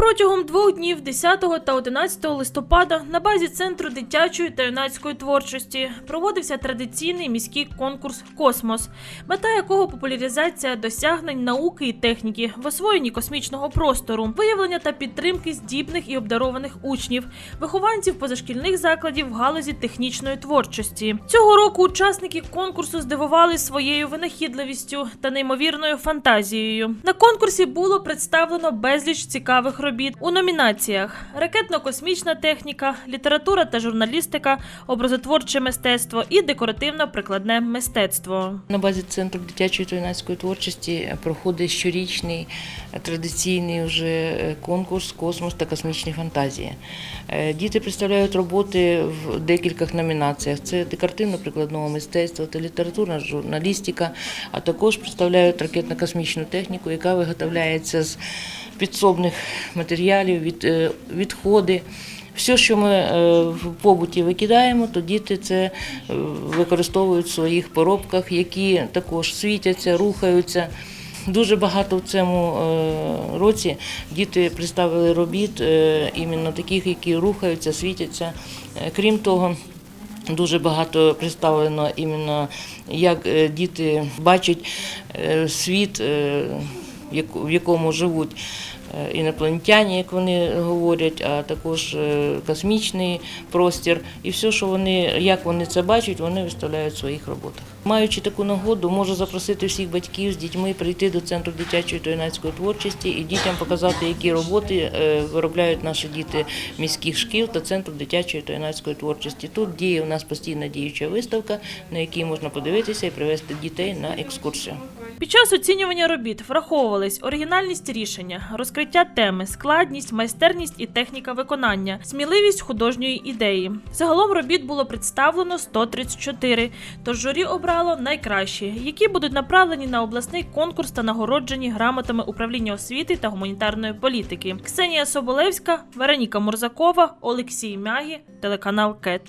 Протягом двох днів 10 та 11 листопада на базі центру дитячої та юнацької творчості проводився традиційний міський конкурс Космос, мета якого популяризація досягнень науки і техніки в освоєнні космічного простору, виявлення та підтримки здібних і обдарованих учнів, вихованців позашкільних закладів в галузі технічної творчості. Цього року учасники конкурсу здивували своєю винахідливістю та неймовірною фантазією. На конкурсі було представлено безліч цікавих робіт у номінаціях: ракетно-космічна техніка, література та журналістика, образотворче мистецтво і декоративно-прикладне мистецтво. На базі центру дитячої та юнацької творчості проходить щорічний традиційний вже е, конкурс Космос та космічні фантазії. Е, Діти представляють роботи в декількох номінаціях: це декоративно-прикладного мистецтва та літературна журналістика, а також представляють ракетно-космічну техніку, яка виготовляється з підсобних матеріалів, від, е, відходи. Все, що ми е, в побуті викидаємо, то діти це е, використовують в своїх поробках, які також світяться, рухаються. Дуже багато в цьому році діти представили робіт іменно таких, які рухаються, світяться. Крім того, Дуже багато представлено іменно, як діти бачать світ, в якому живуть е, інопланетяні, як вони говорять, а також е, космічний простір. І все, що вони, як вони це бачать, вони виставляють в своїх роботах. Маючи таку нагоду, можу запросити всіх батьків з дітьми прийти до центру дитячої та юнацької творчості і дітям показати, які роботи е, виробляють наші діти міських шкіл та центру дитячої та юнацької творчості. Тут діє у нас постійна діюча виставка, на якій можна подивитися і привезти дітей на екскурсію. Під час оцінювання робіт враховувались оригінальність рішення, розкриття теми, складність, майстерність і техніка виконання, сміливість художньої ідеї. Загалом робіт було представлено 134, тож журі обрало найкращі, які будуть направлені на обласний конкурс та нагороджені грамотами управління освіти та гуманітарної політики. Ксенія Соболевська, Вероніка Мурзакова, Олексій Мягі, телеканал КЕТ.